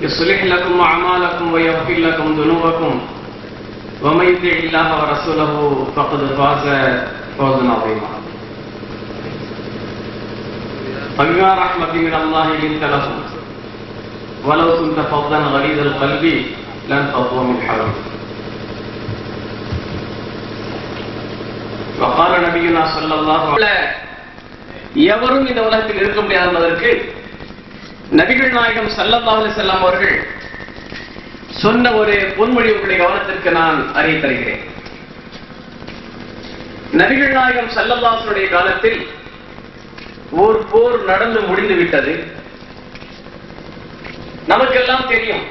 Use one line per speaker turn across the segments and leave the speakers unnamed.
يصلح لكم أعمالكم ويغفر لكم ذنوبكم ومن يطع الله ورسوله فقد فاز فوزا عظيما فبما رحمة من الله لنت لهم ولو كنت فظا غليظ القلب لن تفضوا من حولك وقال نبينا صلى الله عليه وسلم எவரும் இந்த உலகத்தில் இருக்க முடியாது என்பதற்கு நபிகள் நாயகம் சல்லல்லாஹு செல்லம் அவர்கள் சொன்ன ஒரு பொன்மொழி உங்களுடைய கவனத்திற்கு நான் அறிய தருகிறேன். நபிகள் நாயகம் சல்லல்லாஹுடைய காலத்தில் ஓர் போர் நடந்து முடிந்து விட்டது. நமக்கெல்லாம் தெரியும்.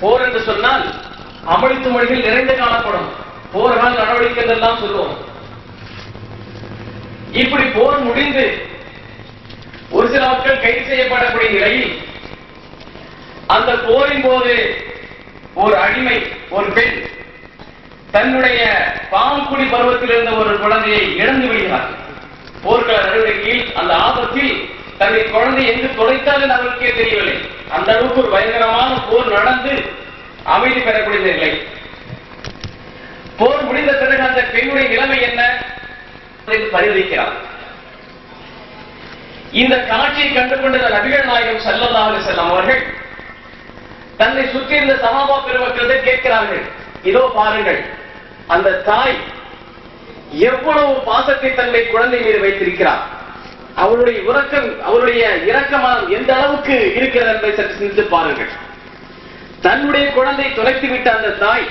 போர் என்று சொன்னால் அமளித்து மொழிகள் நிறைந்து காணப்படும். போர்கள் நடவடிக்கைகள் எல்லாம் சொல்லுவோம். இப்படி போர் முடிந்து ஒரு சில மக்கள் கைது செய்யப்படக்கூடிய நிலையில் அந்த போரின் போது ஒரு அடிமை ஒரு பெண் தன்னுடைய பாம்புடி பருவத்தில் இருந்த ஒரு குழந்தையை இழந்து விடுகிறார். போர்க்கள நடவடிக்கையில் அந்த ஆபத்தில் தன்னை குழந்தை எங்கு தொலைத்தால் என்று அவருக்கே தெரியவில்லை. அந்த அளவுக்கு ஒரு பயங்கரமான போர் நடந்து அமைதி பெறக்கூடிய நிலை. போர் முடிந்த பிறகு அந்த பெண்ணுடைய நிலைமை என்ன? பரிந்துரைக்கிறார். இந்த காட்சியை கண்டுகொண்ட நபிகள் நாயகம் சல்லல்லாஹு அலைஹி அவர்கள். தன்னை சுற்றி இருந்த சமாபா பெருமக்களிடம் கேட்கிறார்கள் இதோ பாருங்கள் அந்த தாய் எவ்வளவு பாசத்தை தன்னை குழந்தை மீது வைத்திருக்கிறார். அவருடைய உறக்கம் அவருடைய இரக்கமானம் எந்த அளவுக்கு இருக்கிறது என்பதை சற்று சிந்தித்து பாருங்கள். தன்னுடைய குழந்தை தொலைத்து விட்ட அந்த தாய்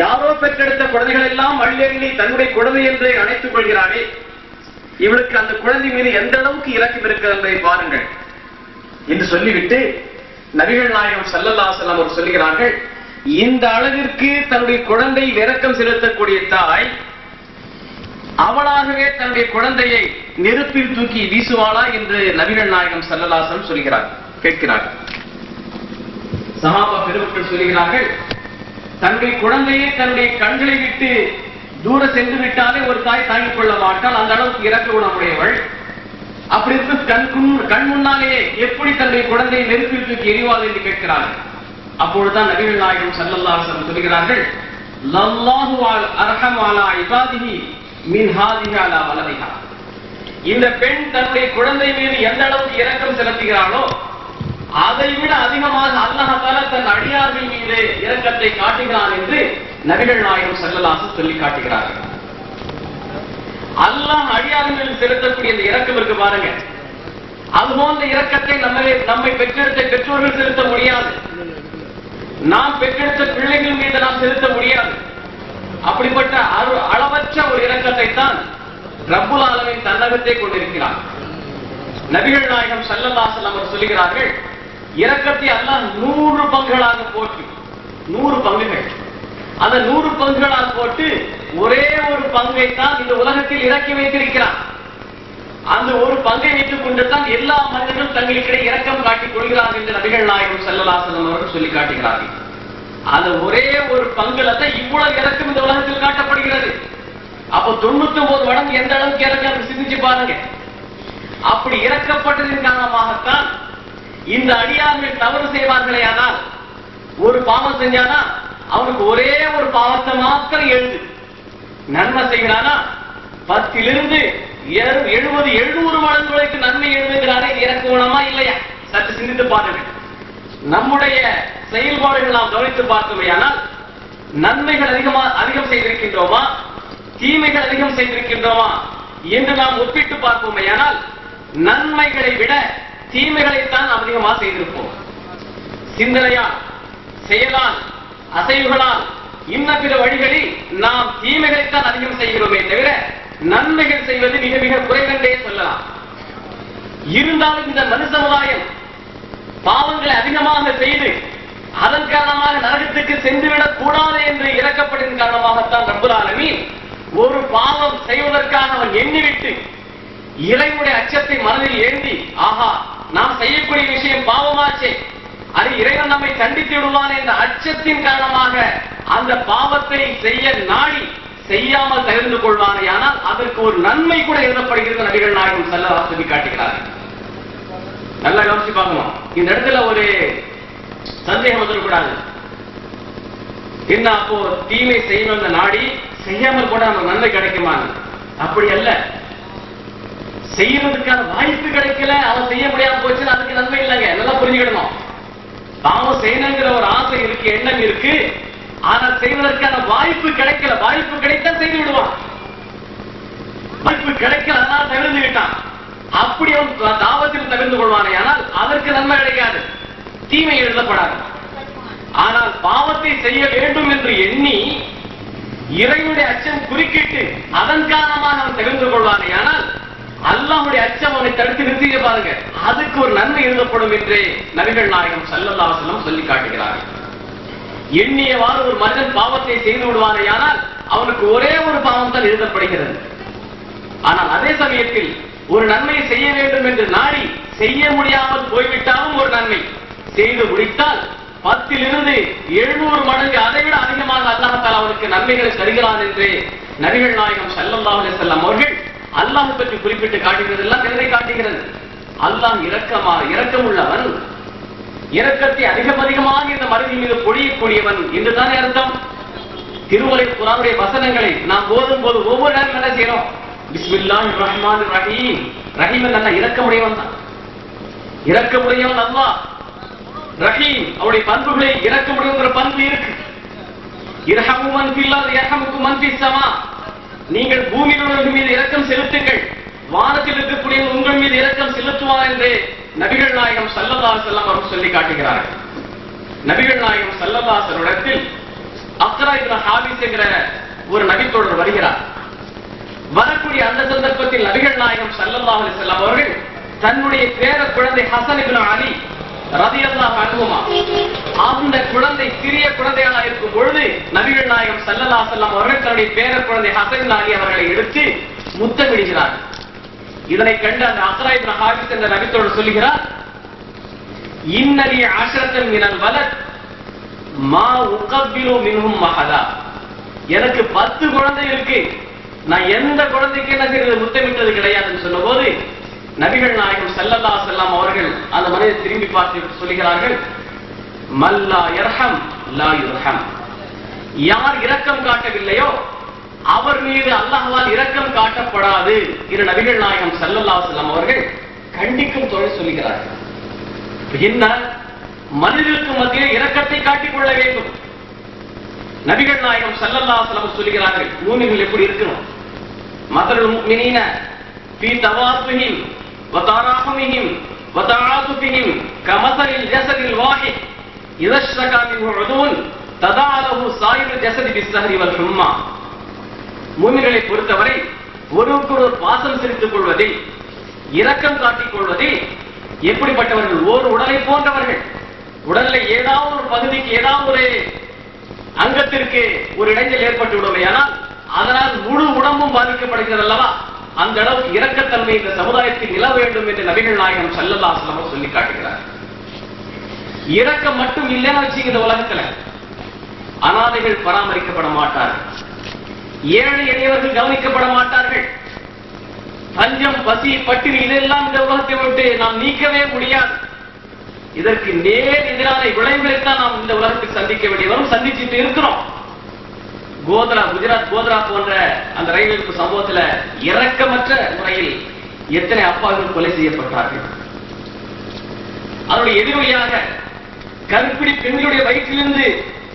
யாரோ பெற்றெடுத்த குழந்தைகள் எல்லாம் அள்ளி தன்னுடைய குழந்தை என்று அணைத்துக் கொள்கிறாரே இவளுக்கு அந்த குழந்தை மீது எந்த அளவுக்கு இலக்கம் இருக்கிறது என்பதை பாருங்கள். என்று சொல்லிவிட்டு நபிகள் நாயகம் சல்லல்லா செல்லம் அவர் சொல்லுகிறார்கள் இந்த அளவிற்கு தன்னுடைய குழந்தை இறக்கம் செலுத்தக்கூடிய தாய் அவளாகவே தன்னுடைய குழந்தையை நெருப்பில் தூக்கி வீசுவாளா? என்று நபிகள் நாயகம் சல்லல்லாசம் சொல்கிறார் கேட்கிறார் சஹாபா பெருமக்கள் சொல்கிறார்கள் தன்னுடைய குழந்தையை தன்னுடைய கண்களை விட்டு தூர சென்று விட்டாலே ஒரு தாய் தாங்கிக் கொள்ள மாட்டால் அந்த அளவுக்கு இறக்க குணமுடையவள். அப்படி இருந்து கண் கண் முன்னாலேயே எப்படி தன்னுடைய குழந்தையை நெருப்பில் தூக்கி எரிவாது என்று கேட்கிறார்கள். அப்பொழுதுதான் நபிகள் நாயகம் சல்லல்லாஹு சொல்கிறார்கள் லல்லாஹு அர்ஹம் அலா இபாதிஹி மின் ஹாதிஹி அலா வலதிஹா. இந்த பெண் தன்னுடைய குழந்தை மீது எந்த அளவுக்கு இரக்கம் செலுத்துகிறாளோ அதை விட அதிகமாக அல்லஹால தன் அடியார்கள் மீது இரக்கத்தை காட்டுகிறான் என்று நபிகள் நாயகம் செல்லலாசு சொல்லி காட்டுகிறார்கள் அல்லாஹ் அடியார்கள் செலுத்தக்கூடிய இந்த இரக்கம் இருக்கு பாருங்க. அது போன்ற இரக்கத்தை நம்ம நம்மை பெற்றெடுத்த பெற்றோர்கள் செலுத்த முடியாது. நாம் பெற்றெடுத்த பிள்ளைகள் மீது நாம் செலுத்த முடியாது. அப்படிப்பட்ட அளவற்ற ஒரு இரக்கத்தை தான் ரப்புல் ஆலமின் தன்னகத்தை கொண்டிருக்கிறார். நபிகள் நாயகம் சல்லல்லாசல் அவர் சொல்லுகிறார்கள் இறக்கத்தை அல்ல நூறு பங்குகளாக போட்டு நூறு பங்குகள். அந்த நூறு பங்குகளாக போட்டு ஒரே ஒரு பங்கை தான் இந்த உலகத்தில் இறக்கி வைத்திருக்கிறார் அந்த ஒரு பங்கை வைத்துக் கொண்டு தான் எல்லா மனிதர்களும் தங்களுக்கிடையே இரக்கம் காட்டிக் கொள்கிறார்கள் என்று நபிகள் நாயகம் செல்லலாசனம் அவர்கள் சொல்லி காட்டுகிறார்கள். அந்த ஒரே ஒரு பங்குல தான் இவ்வளவு இறக்கம் இந்த உலகத்தில் காட்டப்படுகிறது. அப்போ தொண்ணூத்தி ஒன்பது மடங்கு எந்த அளவுக்கு இறக்கம் சிந்திச்சு பாருங்க. அப்படி இறக்கப்பட்டதின் காரணமாகத்தான் இந்த அடியார்கள் தவறு செய்வார்களே ஆனால் ஒரு பாவம் செஞ்சானா அவனுக்கு ஒரே ஒரு பாவத்தை மாத்திரம் எழுது. நன்மை செய்கிறானா? பத்திலிருந்து எழுபது எழுநூறு மடங்குகளுக்கு நன்மை எழுதுகிறாரே இறக்க குணமா இல்லையா? சற்று சிந்தித்து பாருங்கள் நம்முடைய செயல்பாடுகள் நாம் கவனித்து பார்த்தோமையானால் நன்மைகள் அதிகமா அதிகம் செய்திருக்கின்றோமா? தீமைகள் அதிகம் செய்திருக்கின்றோமா? என்று நாம் ஒப்பிட்டு பார்ப்போமையானால் நன்மைகளை விட தீமைகளைத்தான் அதிகமா செய்திருப்போம். சிந்தனையால் செயலால் அசைவுகளால் இன்ன பிற வழிகளில் நாம் தீமைகளைத்தான் அதிகம் செய்கிறோமே தவிர நன்மைகள் செய்வது மிக மிக குறைவென்றே சொல்லலாம். இருந்தாலும் இந்த மனு சமுதாயம் பாவங்களை அதிகமாக செய்து அதன் காரணமாக நரகத்துக்கு சென்றுவிடக் கூடாது என்று இறக்கப்படின் காரணமாகத்தான் ரப்பல் ஒரு பாவம் செய்வதற்காக அவன் எண்ணிவிட்டு இறைவனுடைய அச்சத்தை மனதில் ஏந்தி ஆஹா நாம் செய்யக்கூடிய விஷயம் பாவமாச்சே. அது இறைவன் நம்மை கண்டித்து விடுவான் என்ற அச்சத்தின் காரணமாக அந்த பாவத்தை செய்ய நாடி செய்யாமல் தவிர்த்து கொள்வானே. ஆனால் அதற்கு ஒரு நன்மை கூட எழுதப்படுகிறது நபிகள் நாயகம் செல்ல சொல்லி காட்டுகிறார்கள். நல்லா கவனிச்சு பார்க்கணும். இந்த இடத்துல ஒரு சந்தேகம் வந்துடக்கூடாது. என்ன அப்போ தீமை செய்யணும் நாடி செய்யாமல் கூட நம்ம நன்மை கிடைக்குமான்னு? அப்படி அல்ல. செய்யறதுக்கான வாய்ப்பு கிடைக்கல அவன் செய்ய முடியாம போச்சு அதுக்கு நன்மை இல்லைங்க. நல்லா புரிஞ்சுக்கணும். பாவம் செய்யணுங்கிற ஒரு ஆசை இருக்கு எண்ணம் இருக்கு. ஆனா செய்வதற்கான வாய்ப்பு கிடைக்கல. வாய்ப்பு கிடைத்தா செய்து விடுவான். வாய்ப்பு கிடைக்கல அதனால் தவிர்த்து அப்படி அவன் தாவத்தில் தகுந்து கொள்வானே. ஆனால் அதற்கு நன்மை கிடைக்காது தீமை எழுதப்படாது. ஆனால் பாவத்தை செய்ய வேண்டும் என்று எண்ணி இறைவனுடைய அச்சம் குறுக்கிட்டு அதன் காரணமாக அவன் தெரிந்து கொள்வானே. ஆனால் அல்லாவுடைய அச்சம் அவனை தடுத்து நிறுத்திய பாருங்க. அதுக்கு ஒரு நன்மை எழுதப்படும் என்றே நபிகள் நாயகம் சல்லல்லா அலைஹி சொல்லி காட்டுகிறார்கள். எண்ணியவாறு ஒரு மனிதன் பாவத்தை செய்து விடுவானே ஆனால் அவனுக்கு ஒரே ஒரு பாவம் தான் எழுதப்படுகிறது. ஆனால் அதே சமயத்தில் ஒரு நன்மை செய்ய வேண்டும் என்று நாடி செய்ய முடியாமல் போய்விட்டாலும் ஒரு நன்மை. செய்து முடித்தால் பத்திலிருந்து எழுநூறு மடங்கு அதை விட அதிகமாக அல்லாஹால அவனுக்கு நன்மைகளை தருகிறான் என்று நபிகள் நாயகம் ஸல்லல்லாஹு செல்லம் அவர்கள் அல்லாஹ் பற்றி குறிப்பிட்டு காட்டுகிறதெல்லாம் எதை காட்டுகிறது. அல்லாஹ் இரக்கமா இரக்கமுள்ளவன். இரக்கத்தை அதிகம் அதிகமாக இந்த மருதி மீது பொழியக்கூடியவன் என்றுதானே அர்த்தம்? திருமலை குரானுடைய வசனங்களை நாம் போதும் போது ஒவ்வொரு நேரம் என்ன செய்யறோம்? பிஸ்மில்லாஹி ரஹ்மான் ரஹீம் ரஹீம் நல்ல இரக்கமுடையவன் தான். இரக்கமுடையவன் அல்லா ரஹீம் அவருடைய பண்புகளை இரக்கமுடையவங்கிற பண்பு இருக்கு. இரஹமு மன் ஃபில்லாது இரஹமுக்கு மன் ஃபிஸ் நீங்கள் பூமியில் உள்ளவர்கள் மீது இரக்கம் செலுத்துங்கள். வானத்தில் இருக்கக்கூடிய உங்கள் மீது இரக்கம் செலுத்துவார் என்று நபிகள் நாயகம் சல்லல்லா செல்லம் அவர்கள் சொல்லி காட்டுகிறார்கள். நபிகள் நாயகம் சல்லல்லா செல்லிடத்தில் அப்தரா இப்ன ஹாபிஸ் என்கிற ஒரு நபித்தோடர் வருகிறார். வரக்கூடிய அந்த சந்தர்ப்பத்தில் நபிகள் நாயகம் ஸல்லல்லாஹு செல்லம் அவர்கள் தன்னுடைய பேர குழந்தை ஹசன் இப்ன அலி ரலியல்லாஹு அன்ஹுமா. அந்த குழந்தை சிறிய குழந்தையாக இருக்கும் பொழுது நபிகள் நாயகம் ஸல்லல்லாஹு அலைஹி அவர்கள் தன்னுடைய பேர குழந்தை ஹசன் இப்னு அவர்களை எடுத்து முத்தமிடுகிறார். இதனை கண்டு அந்த அக்ரா ஹாபிஸ் என்ற நபித்தோடு சொல்லுகிறார் இன்னலி அஷரத்தன் மினல் வலத் மா உகப்பிலு மின்ஹும் மகதா எனக்கு பத்து குழந்தை இருக்கு. நான் எந்த குழந்தைக்கு என்ன செய்யறது முத்தமிட்டது கிடையாதுன்னு சொன்னபோது நபிகள் நாயகம் செல்லல்லா செல்லாம் அவர்கள் அந்த மனிதரை திரும்பி பார்த்து சொல்லுகிறார்கள் மல்லா இரஹம் லா யுர்ஹம். யார் இரக்கம் காட்டவில்லையோ அவர் மீது அல்லாஹால் இரக்கம் காட்டப்படாது இரு நபிகள் நாயகம் செல்லல்லா அலைஹி அவர்கள் கண்டிக்கும் தொழில் சொல்லுகிறார்கள். என்ன மனிதருக்கு மத்தியில் இரக்கத்தை காட்டிக் கொள்ள வேண்டும். நபிகள் நாயகம் ஸல்லல்லாஹு அலைஹி சொல்லுகிறார்கள் மூமிகள் எப்படி இருக்கணும்? மதருல் முஃமினீன ஃபீ وتراحمهم وتعاطفهم كمثل الجسد الواحد. إذا اشتكى منه ஷ்ரகா மின்ஹு உதுன் ததாலஹு சாயிரு ஜஸதி பிஸ்ஸஹரி வல் ஹும்மா மூமின்களை பொறுத்தவரை ஒருவருக்கொருவர் பாசம் செலுத்திக் கொள்வதில் இரக்கம் காட்டிக் கொள்வதில் எப்படிப்பட்டவர்கள்? ஓர் உடலை போன்றவர்கள். உடல்ல ஏதாவது ஒரு பகுதிக்கு ஏதாவது ஒரு அங்கத்திற்கு ஒரு இடைஞ்சல் ஏற்பட்டு விடுமையானால் அதனால் முழு உடம்பும் பாதிக்கப்படுகிறது அல்லவா அந்த அளவுக்கு இரக்கத்தன்மை இந்த சமுதாயத்தில் நில வேண்டும் என்று நபிகள் நாயகம் ஸல்லல்லாஹு சொல்லி காட்டுகிறார். இரக்கம் மட்டும் இல்லைன்னு வச்சுங்க இந்த உலகத்துல. அனாதைகள் பராமரிக்கப்பட மாட்டார்கள். ஏழை எளியவர்கள் கவனிக்கப்பட மாட்டார்கள். பஞ்சம் பசி பட்டினி இதெல்லாம் இந்த உலகத்தை விட்டு நாம் நீக்கவே முடியாது. இதற்கு நேர் எதிரான விளைவுகளைத்தான் நாம் இந்த உலகத்தில் சந்திக்க வேண்டிய வரும் சந்திச்சுட்டு இருக்கிறோம். கோத்ரா குஜராத் கோத்ரா போன்ற அந்த ரயில் இழப்பு சம்பவத்துல இரக்கமற்ற முறையில் எத்தனை அப்பாக்கள் கொலை செய்யப்பட்டார்கள்? அதனுடைய எதிரொலியாக கருப்பிடி பெண்களுடைய வயிற்றிலிருந்து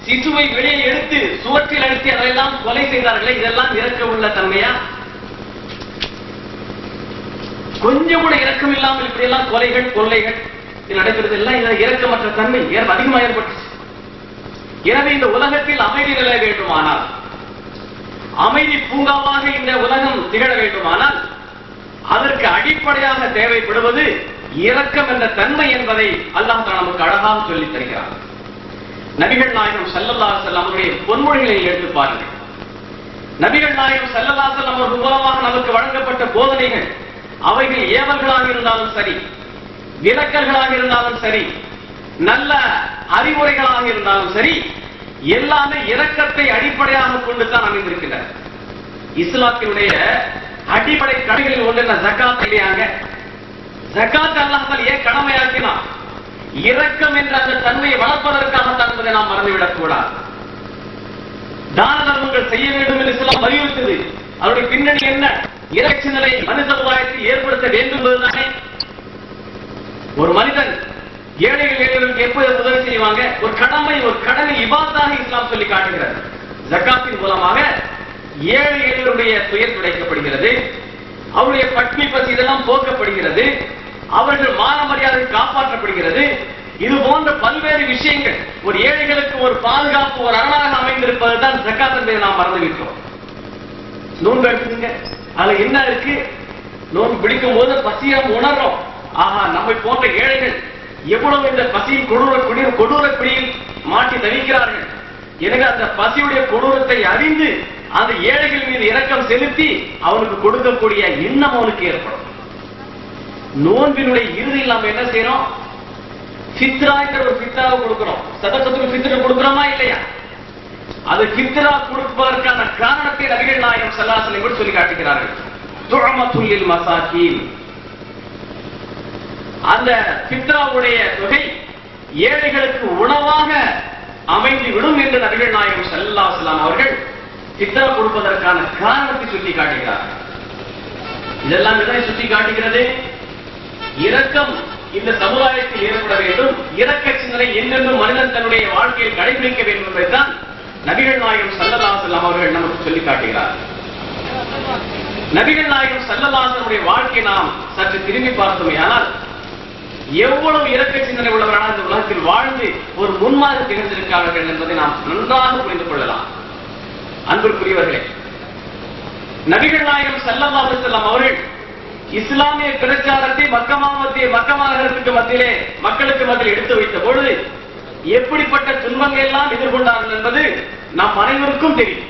சிசுவை வெளியே எடுத்து சுவற்றில் அழுத்தி அதையெல்லாம் கொலை செய்தார்களே இதெல்லாம் இறக்க உள்ள தன்மையா? கொஞ்சம் கூட இறக்கம் இல்லாமல் இப்படி எல்லாம் கொலைகள் கொள்ளைகள் இது நடைபெறுது. எல்லாம் இதுல இறக்கமற்ற தன்மை ஏன் அதிகமா ஏற்பட்டுச்சு. எனவே இந்த உலகத்தில் அமைதி நிலை வேண்டுமானால் அமைதி பூங்காவாக இந்த உலகம் திகழ வேண்டுமானால் அதற்கு அடிப்படையாக தேவைப்படுவது இரக்கம் என்ற தன்மை என்பதை அல்லாஹ் நமக்கு அழகாக சொல்லித் தருகிறார் நபிகள் நாயகம் சல்லல்லா அவருடைய பொன்மொழிகளை எடுத்து பாருங்கள். நபிகள் நாயகம் சல்லல்லா செல்லம் அவர்கள் மூலமாக நமக்கு வழங்கப்பட்ட போதனைகள் அவைகள் ஏவல்களாக இருந்தாலும் சரி விளக்கல்களாக இருந்தாலும் சரி நல்ல அறிவுரைகளாக இருந்தாலும் சரி எல்லாமே இரக்கத்தை அடிப்படையாக கொண்டு தான் அமைந்திருக்கின்றன. இஸ்லாத்தினுடைய அடிப்படை கடைகளில் ஒன்று ஜக்காத் இல்லையாங்க? ஜக்காத் அல்லாமல் ஏன் கடமையாக்கினான்? இரக்கம் என்ற அந்த தன்மையை வளர்ப்பதற்காகத்தான் என்பதை நாம் மறந்துவிடக் கூடாது. தான தர்மங்கள் செய்ய வேண்டும் என்று இஸ்லாம் வலியுறுத்தது அவருடைய பின்னணி என்ன? இறைச்சி நிலை மனித சமுதாயத்தில் ஏற்படுத்த வேண்டும் என்பதுதானே. ஒரு மனிதன் ஏழைகள் ஏழைகளுக்கு எப்போது உதவி செய்வாங்க. ஒரு கடமை ஒரு கடமை இபாத்தாக இஸ்லாம் சொல்லி காட்டுகிறது. ஜக்காத்தின் மூலமாக ஏழை எளியவருடைய துயர் துடைக்கப்படுகிறது. அவருடைய பட்னி பசி இதெல்லாம் போக்கப்படுகிறது. அவர்கள் மான மரியாதை காப்பாற்றப்படுகிறது. இது போன்ற பல்வேறு விஷயங்கள். ஒரு ஏழைகளுக்கு ஒரு பாதுகாப்பு ஒரு அரணாக அமைந்திருப்பதுதான் ஜக்காத் என்பதை நாம் மறந்துவிட்டோம். நோன்பு எடுத்துங்க அதுல என்ன இருக்கு? நோன்பு பிடிக்கும் போது பசியம் உணர்றோம். ஆஹா நம்மை போன்ற ஏழை எவ்வளவு இந்த பசியின் கொடூர குடியில் கொடூர பிடியில் மாட்டி தவிக்கிறார்கள்? எனவே அந்த பசியுடைய கொடூரத்தை அறிந்து அந்த ஏழைகள் மீது இரக்கம் செலுத்தி அவனுக்கு கொடுக்கக்கூடிய எண்ணம் அவனுக்கு ஏற்படும். நோன்பினுடைய இறுதியில் நாம் என்ன செய்யறோம்? சித்ரா என்ற ஒரு ஃபித்ராவை கொடுக்கிறோம். சதக்கத்துக்கு ஃபித்ரா கொடுக்கிறோமா இல்லையா? அது ஃபித்ரா கொடுப்பதற்கான காரணத்தை நபிகள் நாயகம் சல்லாசனை கூட சொல்லி காட்டுகிறார்கள். துழமத்துல்லில் மசாக்கீன். அந்த பித்ராவுடைய தொகை ஏழைகளுக்கு உணவாக அமைந்து விடும் என்று நபிகள் நாயகம் ஸல்லல்லாஹு அலைஹி அவர்கள் பித்ரா கொடுப்பதற்கான காரணத்தை சுட்டி காட்டுகிறார்கள் இதெல்லாம் எதை சுட்டி காட்டுகிறது? இரக்கம் இந்த சமுதாயத்தில் ஏற்பட வேண்டும். இரக்க சிந்தனை என்றென்றும் மனிதன் தன்னுடைய வாழ்க்கையில் கடைபிடிக்க வேண்டும் என்பதுதான் நபிகள் நாயகம் ஸல்லல்லாஹு அலைஹி அவர்கள் நமக்கு சொல்லி காட்டுகிறார். நபிகள் நாயகம் சல்லல்லாசனுடைய வாழ்க்கை நாம் சற்று திரும்பி பார்த்தோமே ஆனால் எவ்வளவு இறக்க சிந்தனை உள்ளவரான இந்த உலகத்தில் வாழ்ந்து ஒரு முன்மாதிரி திகழ்ந்திருக்கிறார்கள் என்பதை நாம் நன்றாக புரிந்து கொள்ளலாம். அன்பிற்குரியவர்களே நபிகள் நாயகம் சல்லல்லாஹு செல்லம் அவர்கள் இஸ்லாமிய பிரச்சாரத்தை மக்கமா மத்திய மக்கமாகறதுக்கு மத்தியிலே மக்களுக்கு மத்தியில் எடுத்து வைத்த பொழுது எப்படிப்பட்ட துன்பங்கள் எல்லாம் எதிர்கொண்டார்கள் என்பது நம் அனைவருக்கும் தெரியும்.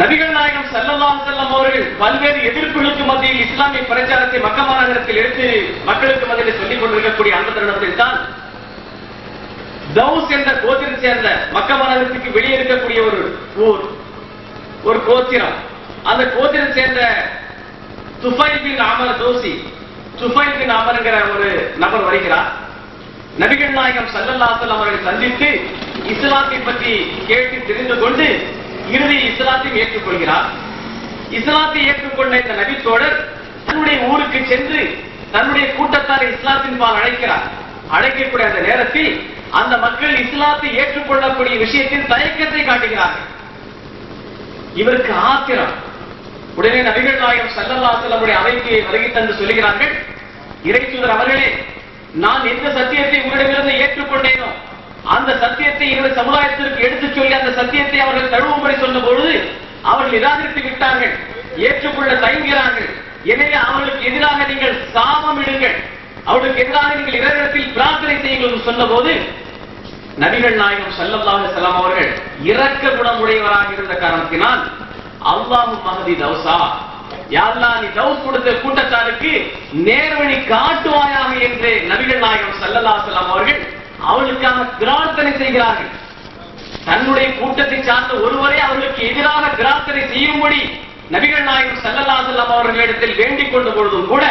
நபிகள் நாயகம் ஸல்லல்லாஹு அலைஹி அவர்கள் பல்வேறு எதிர்ப்புகளுக்கு மத்தியில் இஸ்லாமிய பிரச்சாரத்தை மக்க மாநகரத்தில் எடுத்து மக்களுக்கு மத்தியில் சொல்லிக் கொண்டிருக்கக்கூடிய அந்த தருணத்தில் தான் தௌஸ் என்ற கோத்திரம் சேர்ந்த மக்க மாநகரத்துக்கு வெளியே இருக்கக்கூடிய ஒரு ஊர் ஒரு கோத்திரம். அந்த கோத்திரம் சேர்ந்த துஃபைல் பின் அமர் தோசி. துஃபைல் பின் அமர்ங்கிற ஒரு நபர் வருகிறார். நபிகள் நாயகம் ஸல்லல்லாஹு அலைஹி அவர்களை சந்தித்து இஸ்லாத்தை பற்றி கேட்டு தெரிந்து கொண்டு இறுதி இஸ்லாத்தையும் ஏற்றுக்கொள்கிறார். இஸ்லாத்தை ஏற்றுக்கொண்ட இந்த நபித்தோழர் தன்னுடைய ஊருக்கு சென்று தன்னுடைய கூட்டத்தாரை இஸ்லாத்தின் பால் அழைக்கிறார். அழைக்கக்கூடிய அந்த நேரத்தில் அந்த மக்கள் இஸ்லாத்தை ஏற்றுக்கொள்ளக்கூடிய விஷயத்தில் தயக்கத்தை காட்டுகிறார்கள். இவருக்கு ஆத்திரம். உடனே நபிகள் நாயகம் சல்லல்லா செல்லமுடைய அமைப்பியை வருகை தந்து சொல்கிறார்கள் இறைத்தூதர் அவர்களே நான் எந்த சத்தியத்தை உங்களிடமிருந்து ஏற்றுக்கொண்டேனோ அந்த சத்தியத்தை எங்கள் சமுதாயத்திற்கு எடுத்துச் சொல்லி அந்த சத்தியத்தை அவர்கள் தழுவும்படி சொன்ன பொழுது அவர்கள் நிராகரித்து விட்டார்கள் ஏற்றுக்கொள்ள தயங்குகிறார்கள். எனவே அவர்களுக்கு எதிராக நீங்கள் சாபம் இடுங்கள். அவர்களுக்கு எதிராக நீங்கள் இறைவனத்தில் பிரார்த்தனை செய்யுங்கள் என்று சொன்னபோது நபிகள் நாயகம் ஸல்லல்லாஹு அலைஹி அவர்கள் இரக்க குணமுடையவராக இருந்த காரணத்தினால் அல்லாஹு மகதி தௌசா யாருலா நீ தௌஸ் கொடுத்த கூட்டத்தாருக்கு நேர்வழி காட்டுவாயாக என்று நபிகள் நாயகம் ஸல்லல்லாஹு அலைஹி அவர்கள் அவளுக்காக பிரார்த்தனை செய்கிறார்கள். தன்னுடைய கூட்டத்தை சார்ந்த ஒருவரை அவர்களுக்கு எதிராக பிரார்த்தனை செய்யும்படி நபிகள் நாயகம் ஸல்லல்லாஹு அலைஹி அவர்களிடத்தில் வேண்டிக் கொண்ட பொழுதும் கூட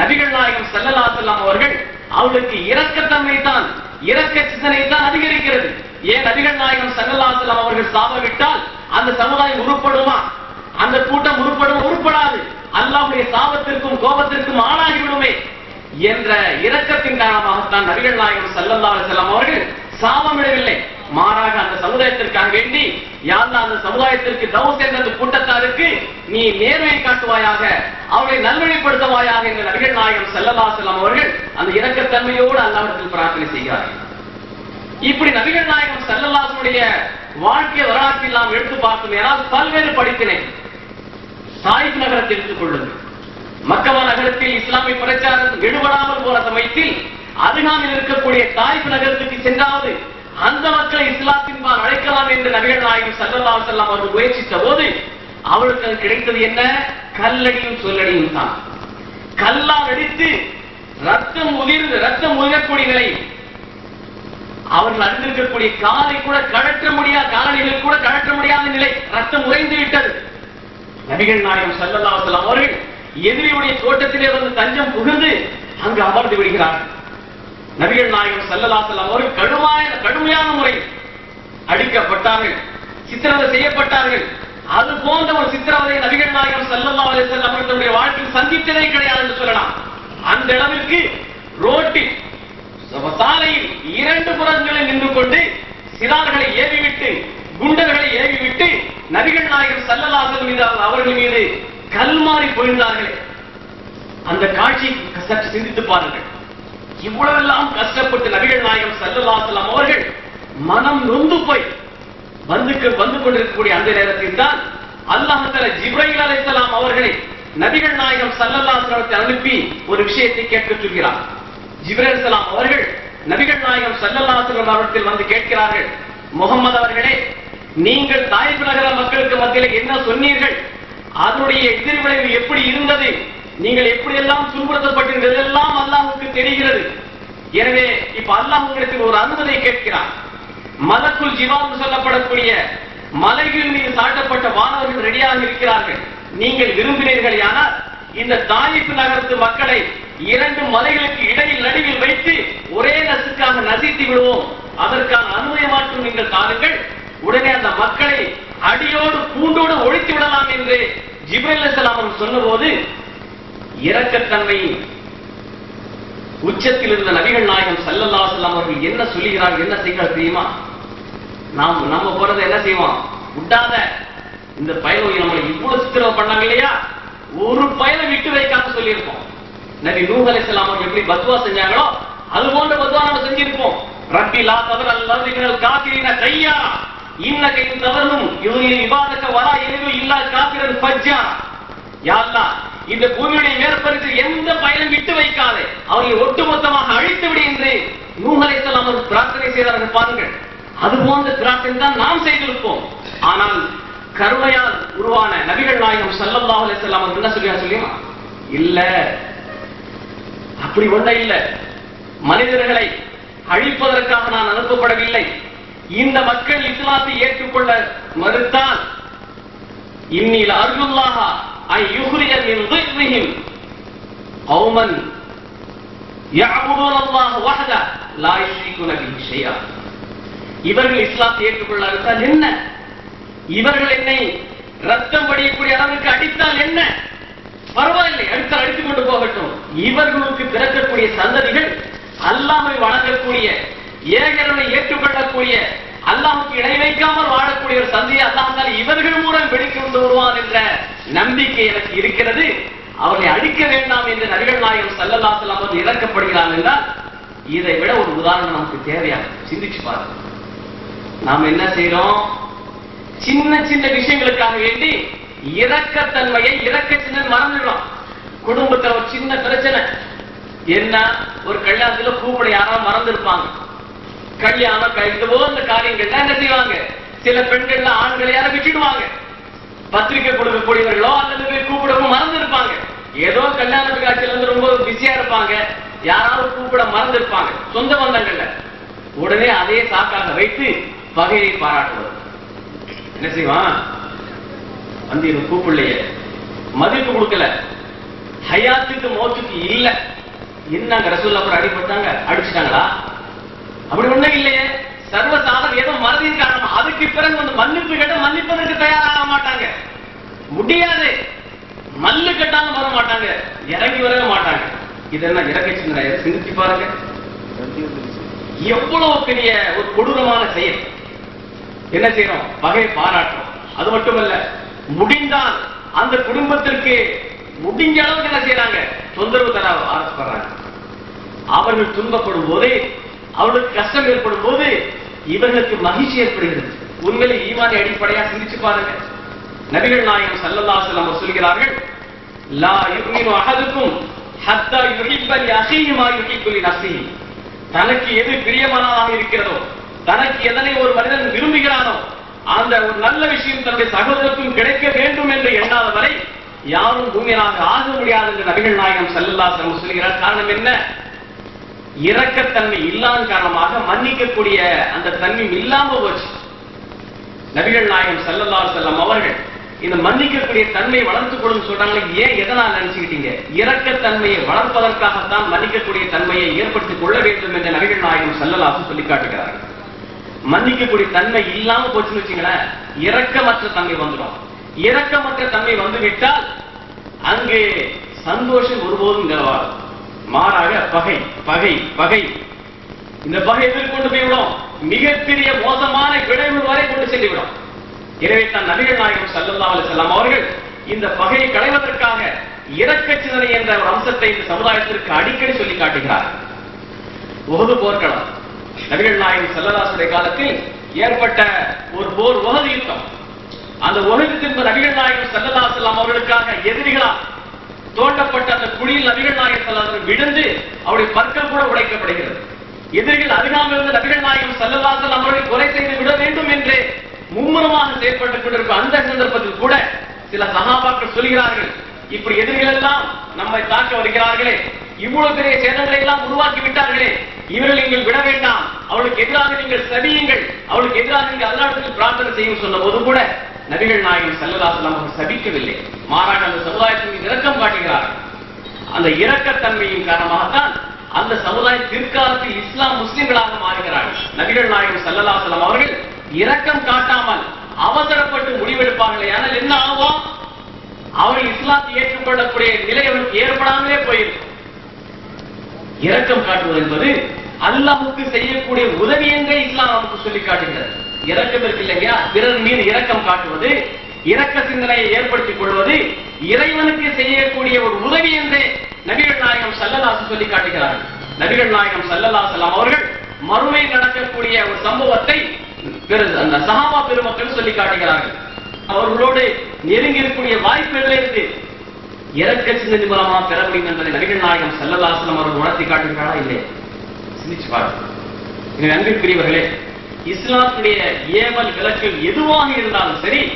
நபிகள் நாயகம் ஸல்லல்லாஹு அலைஹி அவர்கள் அவளுக்கு இரக்கத்தன்மை தான் இரக்க சிந்தனை தான் அதிகரிக்கிறது. ஏன் நபிகள் நாயகம் ஸல்லல்லாஹு அலைஹி அவர்கள் சாபவிட்டால் அந்த சமுதாயம் உருப்படுமா? அந்த கூட்டம் உருப்படும் உருப்படாது. அல்லாவுடைய சாபத்திற்கும் கோபத்திற்கும் ஆளாகிவிடுமே. என்ற இரக்கத்தின் காரணமாகத்தான் நபிகள் நாயகம் செல்லல்லா செல்லம் அவர்கள் சாபமிடவில்லை. மாறாக அந்த சமுதாயத்திற்காக வேண்டி யாருன்னா அந்த சமுதாயத்திற்கு தவஸ் என்ற அந்த கூட்டத்தாருக்கு நீ நேர்மையை காட்டுவாயாக அவர்களை நல்வழிப்படுத்துவாயாக என்ற நபிகள் நாயகம் செல்லல்லா செல்லம் அவர்கள் அந்த இரக்கத்தன்மையோடு அல்லாஹ்விடத்தில் பிரார்த்தனை செய்கிறார்கள். இப்படி நபிகள் நாயகம் செல்லல்லாசனுடைய வாழ்க்கை வரலாற்றில் நாம் எடுத்து பார்த்தோம் ஏதாவது பல்வேறு படித்தினை தாயிப் நகரத்தை எடுத்துக் கொள்ளுங்கள். மக்கவா நகரத்தில் இஸ்லாமிய பிரச்சாரம் எடுபடாமல் போன சமயத்தில் அருகாமில் இருக்கக்கூடிய தாய்ப்பு நகரத்துக்கு சென்றாவது அந்த மக்களை இஸ்லாத்தின்பால் அழைக்கலாம் என்று நபிகள் நாயகம் ஸல்லல்லாஹு செல்லாம் அவர்கள் முயற்சித்த போது அவளுக்கு அது கிடைத்தது என்ன? கல்லடியும் சொல்லடியும் தான். கல்லால் அடித்து ரத்தம் உதிர்ந்து ரத்தம் உதிரக்கூடிய நிலை. அவர்கள் அறிந்திருக்கக்கூடிய காலை கூட கழற்ற முடியாத காலணிகளை கூட கழற்ற முடியாத நிலை. ரத்தம் உறைந்து விட்டது. நபிகள் நாயகம் ஸல்லல்லாஹு செல்லாம் அவர்கள் எதிரியுடைய தோட்டத்திலே வந்து தஞ்சம் புகுந்து அங்கு அமர்ந்து விடுகிறார். நபிகள் நாயகம் ஸல்லல்லாஹு அவர்கள் கடுமையான கடுமையான முறை அடிக்கப்பட்டார்கள். சித்திரவதை செய்யப்பட்டார்கள். அது போன்ற ஒரு சித்திரவதை நபிகள் நாயகம் ஸல்லல்லாஹு அலைஹி வஸல்லம் அவர்களுடைய வாழ்க்கையில் சந்தித்ததே கிடையாது என்று சொல்லலாம். அந்த அளவிற்கு ரோட்டில் சாலையில் இரண்டு புறங்களில் நின்று கொண்டு சிறார்களை ஏவிவிட்டு குண்டர்களை ஏவிவிட்டு நபிகள் நாயகம் ஸல்லல்லாஹு மீது அவர்கள் மீது கல்மாறி போயிருந்தார்களே. அந்த காட்சியை சற்று சிந்தித்து பாருங்கள். இவ்வளவெல்லாம் கஷ்டப்பட்டு நபிகள் நாயகம் செல்லலாசலாம் அவர்கள் மனம் நொந்து போய் வந்துக்கு வந்து கொண்டிருக்கக்கூடிய அந்த நேரத்தில் தான் அல்லாஹ் தஆலா ஜிப்ரைல் அவர்களை நபிகள் நாயகம் சல்லல்லாசலத்தை அனுப்பி ஒரு விஷயத்தை கேட்க சொல்கிறார். ஜிப்ரைல் அலைஹிஸ்ஸலாம் அவர்கள் நபிகள் நாயகம் சல்லல்லாசலம் அலைஹி அவர்களிடத்தில் வந்து கேட்கிறார்கள் முகமது அவர்களே நீங்கள் தாய்ப்பு நகர மக்களுக்கு மத்தியில் என்ன சொன்னீர்கள்? அதனுடைய எதிர்விளைவு எப்படி இருந்தது? நீங்கள் எப்படியெல்லாம் எல்லாம் எல்லாம் அல்லாஹுக்கு தெரிகிறது. எனவே இப்ப அல்லாஹ் உங்களுக்கு ஒரு அனுமதியை கேட்கிறார் மலக்குள் ஜிவான் சொல்லப்படக்கூடிய மலைகள் மீது சாட்டப்பட்ட வானவர்கள் ரெடியாக இருக்கிறார்கள். நீங்கள் விரும்பினீர்கள் ஆனால் இந்த தாயிப்பு நகரத்து மக்களை இரண்டு மலைகளுக்கு இடையில் நடுவில் வைத்து ஒரே நசுக்காக நசித்து விடுவோம். அதற்கான அனுமதி மாற்றம் நீங்கள் தாருங்கள் உடனே அந்த மக்களை அடியோடு பூண்டோடு ஒழித்து விடலாம் என்று ஜிப்ரல் அலைஹிஸ்ஸலாம் சொன்னபோது இரக்கத்தன்மை உச்சத்தில் இருந்த நபிகள் நாயகம் சல்லல்லா செல்லாம் அவர்கள் என்ன சொல்லுகிறார்கள் என்ன செய்கிறார் தெரியுமா? நாம் நம்ம போறதை என்ன செய்வோம்? விட்டாத இந்த பயணம் நம்மளை இவ்வளவு சித்திரவதை பண்ணாங்க இல்லையா? ஒரு பயனை விட்டு வைக்காம சொல்லியிருப்போம். நபி நூஹ் அலைஹிஸ்ஸலாம் அவர்கள் எப்படி பத்வா செஞ்சாங்களோ அது போன்ற பத்வா நம்ம செஞ்சிருப்போம். ரப்பி லா தவர் அல்லது மினல் காஃபிரின கையா. இன்னக இன் இவனின் விவாதத்தை வரா எதுவும் இல்லா காஃபிரன் ஃபஜ்ஜா யாருலா இந்த பூமியுடைய மேற்பரப்பில் எந்த பயனும் விட்டு வைக்காதே. அவர்களை ஒட்டுமொத்தமாக அழித்து விடு என்று நூஹ் அலைஹிஸ்ஸலாம் அவர்கள் பிரார்த்தனை செய்தார்கள் பாருங்கள். அது போன்ற பிரார்த்தனை தான் நாம் செய்திருப்போம். ஆனால் கருணையால் உருவான நபிகள் நாயகம் ஸல்லல்லாஹு அலைஹி வஸல்லம் என்ன சொல்லியா சொல்லியா இல்ல. அப்படி ஒன்றை இல்ல. மனிதர்களை அழிப்பதற்காக நான் அனுப்பப்படவில்லை. இந்த மக்கள் இஸ்லாத்தை ஏற்றுக்கொள்ள மறுத்தால் இன்னில் அர்ஜுல்லாஹ ஐ யுஹ்ரிய மின் ضِرِّهِمْ قَوْمًا يَعْبُدُونَ اللَّهَ وَحْدَهُ لَا يُشْرِكُونَ بِهِ شَيْئًا இவர்கள் இஸ்லாத்தை ஏற்றுக்கொள்ளாவிட்டால் என்ன இவர்கள் என்னை ரத்தம் வடியக்கூடிய அளவுக்கு அடித்தால் என்ன பரவாயில்லை அடுத்தால் அடித்துக் கொண்டு போகட்டும் இவர்களுக்கு பிறக்கக்கூடிய சந்ததிகள் அல்லாமை வணங்கக்கூடிய ஏகரனை ஏற்றுக்கொள்ளக்கூடிய அல்லாவுக்கு இணை வைக்காமல் வாழக்கூடிய ஒரு சந்தையை அல்லாஹால இவர்கள் மூலம் வெளிக்கொண்டு வருவான் என்ற நம்பிக்கை எனக்கு இருக்கிறது. அவர்களை அழிக்க வேண்டாம் என்று நபிகள் நாயகம் ஸல்லல்லாஹு அலைஹி இறக்கப்படுகிறார் என்றால் இதை விட ஒரு உதாரணம் நமக்கு தேவையாக சிந்திச்சு பாருங்க. நாம் என்ன செய்யறோம் சின்ன சின்ன விஷயங்களுக்காக வேண்டி இறக்கத்தன்மையை இறக்க சின்ன மறந்துடுறோம் குடும்பத்துல ஒரு சின்ன பிரச்சனை. என்ன? ஒரு கல்யாணத்துல கூப்பிட யாராவது மறந்துருப்பாங்க. கல்யாணம் கழிந்தவோ அந்த காரியங்கள்ல என்ன செய்வாங்க? சில பெண்கள்ல ஆண்களை யாரை விட்டுடுவாங்க. பத்திரிக்கை கொடுக்கக்கூடியவர்களோ அல்லது போய் கூப்பிடவும் மறந்து இருப்பாங்க ஏதோ கல்யாண காட்சியில வந்து ரொம்ப பிஸியா இருப்பாங்க. யாராவது கூப்பிட மறந்து இருப்பாங்க சொந்த பந்தங்கள்ல. உடனே அதே சாக்காக வைத்து பகையை பாராட்டுவது என்ன செய்வான்? வந்து இவன் கூப்பிடலையே. மதிப்பு கொடுக்கல. ஹயாத்துக்கு மோத்துக்கு இல்ல. என்னங்க ரசூல் அப்புறம் அடிபட்டாங்க? அடிச்சுட்டாங்களா? அப்படி ஒண்ணும் இல்லையே. சர்வசாதாரண ஏதோ மறதியின் காரணம் அதுக்கு பிறகு வந்து மன்னிப்பு கேட்ட மன்னிப்பதற்கு தயாராக மாட்டாங்க. முடியாது. மல்லு கட்டாலும் வர மாட்டாங்க. இறங்கி வரவே மாட்டாங்க. இதெல்லாம் இறக்க சின்ன சிந்திச்சு பாருங்க. எவ்வளவு பெரிய ஒரு கொடூரமான செயல். என்ன செய்யறோம் பகை பாராட்டும் அது மட்டுமல்ல முடிந்தால் அந்த குடும்பத்திற்கு முடிஞ்ச அளவுக்கு என்ன செய்யறாங்க தொந்தரவு தர ஆரம்பிச்சு அவர்கள் துன்பப்படும் போதே அவர்களுக்கு கஷ்டம் ஏற்படும் போது இவர்களுக்கு மகிழ்ச்சி ஏற்படுகிறது. உண்மையிலே ஈமான் அடிப்படையா சிந்திச்சு பாருங்க. நபிகள் நாயகம் சல்லல்லா செல்லம் சொல்கிறார்கள் லா யுமினு அகதுக்கும் ஹத்தா யுஹிப்ப லி அஹீஹி மா தனக்கு எது பிரியமானதாக இருக்கிறதோ தனக்கு எதனை ஒரு மனிதன் விரும்புகிறானோ அந்த ஒரு நல்ல விஷயம் தன்னுடைய சகோதரருக்கும் கிடைக்க வேண்டும் என்று எண்ணாத வரை யாரும் பூமியனாக ஆக முடியாது என்று நபிகள் நாயகம் ஸல்லல்லாஹு அலைஹி சொல்கிறார். காரணம் என்ன? இரக்கத்தன்மை இல்லாத காரணமாக மன்னிக்கக்கூடிய அந்த தன்மை இல்லாம போச்சு. நபிகள் நாயகம் செல்லல்லா செல்லம் அவர்கள் இந்த மன்னிக்கக்கூடிய தன்மையை வளர்த்துக் கொள்ளும் சொல்றாங்களே ஏன் எதனால் நினைச்சுக்கிட்டீங்க? இரக்கத்தன்மையை வளர்ப்பதற்காகத்தான் மன்னிக்கக்கூடிய தன்மையை ஏற்படுத்திக் கொள்ள வேண்டும் என்ற நபிகள் நாயகம் செல்லலாசு சொல்லி காட்டுகிறார்கள். மன்னிக்கக்கூடிய தன்மை இல்லாம போச்சுன்னு வச்சுங்களேன் இரக்கமற்ற தன்மை வந்துடும். இரக்கமற்ற தன்மை வந்துவிட்டால் அங்கே சந்தோஷம் ஒருபோதும் நிலவாது. மாறாக பகை பகை பகை. இந்த பகை எதிர்கொண்டு போய்விடும் மிகப்பெரிய மோசமான விளைவு வரை கொண்டு சென்றுவிடும் எனவே தான் நபிகள் நாயகம் ஸல்லல்லாஹு அலைஹி அவர்கள் இந்த பகையை களைவதற்காக இறக்க சிந்தனை என்ற ஒரு அம்சத்தை இந்த சமுதாயத்திற்கு அடிக்கடி சொல்லி காட்டுகிறார். உகது போர்க்களம். நபிகள் நாயகம் செல்லதாசுடைய காலத்தில் ஏற்பட்ட ஒரு போர் உகது யுத்தம். அந்த உகது யுத்தம் நபிகள் நாயகம் செல்லதாசல்லாம் அவர்களுக்காக எதிரிகளால் தோண்டப்பட்ட அந்த குழியில் நபிகள் நாயகம் செல்லாதவர் விழுந்து அவருடைய பற்கள் கூட உடைக்கப்படுகிறது. எதிரிகள் அருகாமல் இருந்த நபிகள் நாயகம் செல்லலாசல் அவர்களை கொலை செய்து விட வேண்டும் என்று மும்முரமாக செயல்பட்டுக் கொண்டிருக்கும் அந்த சந்தர்ப்பத்தில் கூட சில சகாபாக்கள் சொல்கிறார்கள் இப்படி எதிரிகள் எல்லாம் நம்மை தாக்க வருகிறார்களே இவ்வளவு பெரிய சேதங்களை எல்லாம் உருவாக்கி விட்டார்களே இவர்கள் நீங்கள் விட வேண்டாம் அவளுக்கு எதிராக நீங்கள் சபியுங்கள் அவளுக்கு எதிராக நீங்கள் அல்லாடத்தில் பிரார்த்தனை செய்யும் சொன்ன போது கூட நபிகள் நாயகம் செல்லதாசலம் அவர்கள் சபிக்கவில்லை. மாறாக அந்த சமுதாயத்தின் மீது இரக்கம் காட்டுகிறார்கள். அந்த இரக்கத்தன்மையின் காரணமாகத்தான் அந்த சமுதாயம் பிற்காலத்தில் இஸ்லாம் முஸ்லிம்களாக மாறுகிறார்கள். நபிகள் நாயகம் சல்லல்லாசலம் அவர்கள் இரக்கம் காட்டாமல் அவசரப்பட்டு முடிவெடுப்பார்கள் ஆனால் என்ன ஆகும்? அவர்கள் இஸ்லாத்தை ஏற்றுக்கொள்ளக்கூடிய நிலை அவருக்கு ஏற்படாமலே போயிருக்கும் இரக்கம் காட்டுவது என்பது அல்லாஹ்வுக்கு செய்யக்கூடிய உதவி என்றே இஸ்லாம் நமக்கு சொல்லி காட்டுகிறது. இரக்கம் இருக்கு இல்லையா? பிறர் மீது இரக்கம் காட்டுவது இரக்க சிந்தனையை ஏற்படுத்திக் கொள்வது இறைவனுக்கு செய்யக்கூடிய ஒரு உதவி என்று நபிகள் நாயகம் சல்லலாசு சொல்லி காட்டுகிறார்கள். நபிகள் நாயகம் சல்லல்லாசல்லாம் அவர்கள் மறுமை நடக்கக்கூடிய ஒரு சம்பவத்தை அந்த சகாபா பெருமக்கள் சொல்லி காட்டுகிறார்கள். அவர்களோடு நெருங்கி இருக்கக்கூடிய வாய்ப்புகள் இருக்கு? இறக்க சிந்தனை மூலமா பெற முடியும் என்பதை நபிகள் நாயகம் செல்லலாசனம் அவர்கள் உணர்த்தி காட்டுகிறாரா இல்லையா? சிந்திச்சு பாருங்க. எங்கள் அன்பிற்குரியவர்களே இஸ்லாத்துடைய ஏவல் விலக்கல் எதுவாக இருந்தாலும் சரி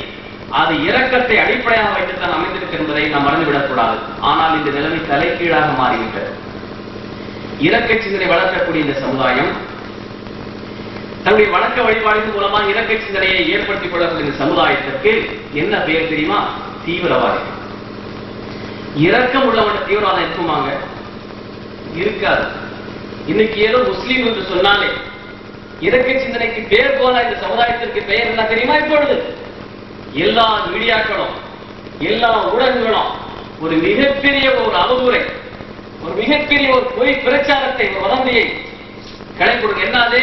அது இரக்கத்தை அடிப்படையாக வைத்துத்தான் அமைந்திருக்கு என்பதை நாம் மறந்துவிடக் கூடாது ஆனால் இந்த நிலைமை தலைகீழாக மாறிவிட்டது. இரக்க சிந்தனை வளர்க்கக்கூடிய இந்த சமுதாயம் தன்னுடைய வழக்க வழிபாடுகள் மூலமா இரக்க சிந்தனையை ஏற்படுத்திக் கொள்ளக்கூடிய இந்த சமுதாயத்திற்கு என்ன பெயர் தெரியுமா? தீவிரவாதி. இரக்கம் உள்ளவன தீவிரவாதம் இருக்குமாங்க? இருக்காது. இன்னைக்கு ஏதோ முஸ்லீம் என்று சொன்னாலே இலக்கிய சிந்தனைக்கு பேர் போல இந்த சமுதாயத்திற்கு பெயர் என்ன தெரியுமா இப்பொழுது? எல்லா மீடியாக்களும் எல்லா ஊடகங்களும் ஒரு மிகப்பெரிய ஒரு அளவுரை ஒரு மிகப்பெரிய ஒரு பொய் பிரச்சாரத்தை ஒரு வதந்தியை கடைபிடிக்க என்னது?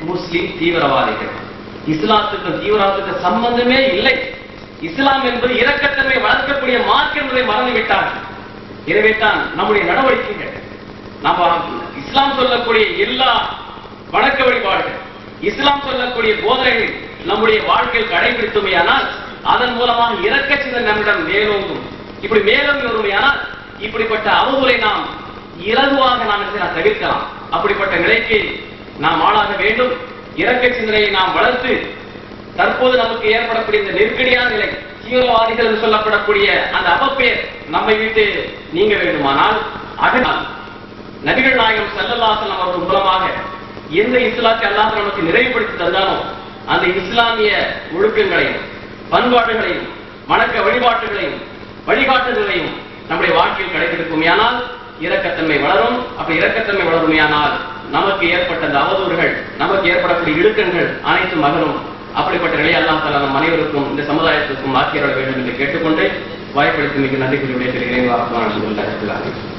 முஸ்லிம் தீவிரவாதிகள். இஸ்லாத்துக்கும் தீவிரவாதத்துக்கு சம்பந்தமே இல்லை. இஸ்லாம் என்பது இரக்கத்தன்மை வளர்க்கக்கூடிய மார்க்கம் என்பதை எனவே தான் நம்முடைய நடவடிக்கைகள் நம்ம இஸ்லாம் சொல்லக்கூடிய எல்லா வணக்க வழிபாடுகள். இஸ்லாம் சொல்லக்கூடிய போதனைகள் நம்முடைய வாழ்க்கையில் கடைபிடித்துமையானால் அதன் மூலமாக இறக்க சிந்தனை நம்மிடம் மேலோங்கும். இப்படி மேலோங்கி வருமையானால் இப்படிப்பட்ட அவதூறை நாம் இலகுவாக நாம் என்ன தவிர்க்கலாம். அப்படிப்பட்ட நிலைக்கு நாம் ஆளாக வேண்டும். இறக்க சிந்தனையை நாம் வளர்த்து தற்போது நமக்கு ஏற்படக்கூடிய இந்த நெருக்கடியான நிலை தீவிரவாதிகள் என்று சொல்லப்படக்கூடிய அந்த அவப்பெயர் நம்மை விட்டு நீங்க வேண்டுமானால் அதனால் நபிகள் நாயகம் ஸல்லல்லாஹு அவர்கள் மூலமாக எந்த இஸ்லாத்தை அல்லாஹ் நமக்கு நிறைவுபடுத்தி தந்தாலும் அந்த இஸ்லாமிய ஒழுக்கங்களையும் பண்பாடுகளையும் வணக்க வழிபாட்டுகளையும் வழிகாட்டுதலையும் நம்முடைய வாழ்க்கையில் கடைபிடிக்குமையானால் இரக்கத்தன்மை வளரும். அப்படி இரக்கத்தன்மை வளருமையானால் நமக்கு ஏற்பட்ட அந்த அவதூறுகள் நமக்கு ஏற்படக்கூடிய இழுக்கங்கள் அனைத்தும் மகரும். அப்படிப்பட்ட நிலை அல்லாஹ் தலா நம் அனைவருக்கும் இந்த சமுதாயத்திற்கும் ஆக்கியருட வேண்டும் என்று கேட்டுக்கொண்டு வாய்ப்பளித்து மிக நன்றி கூறி விடைபெறுகிறேன் வாரத்துவான்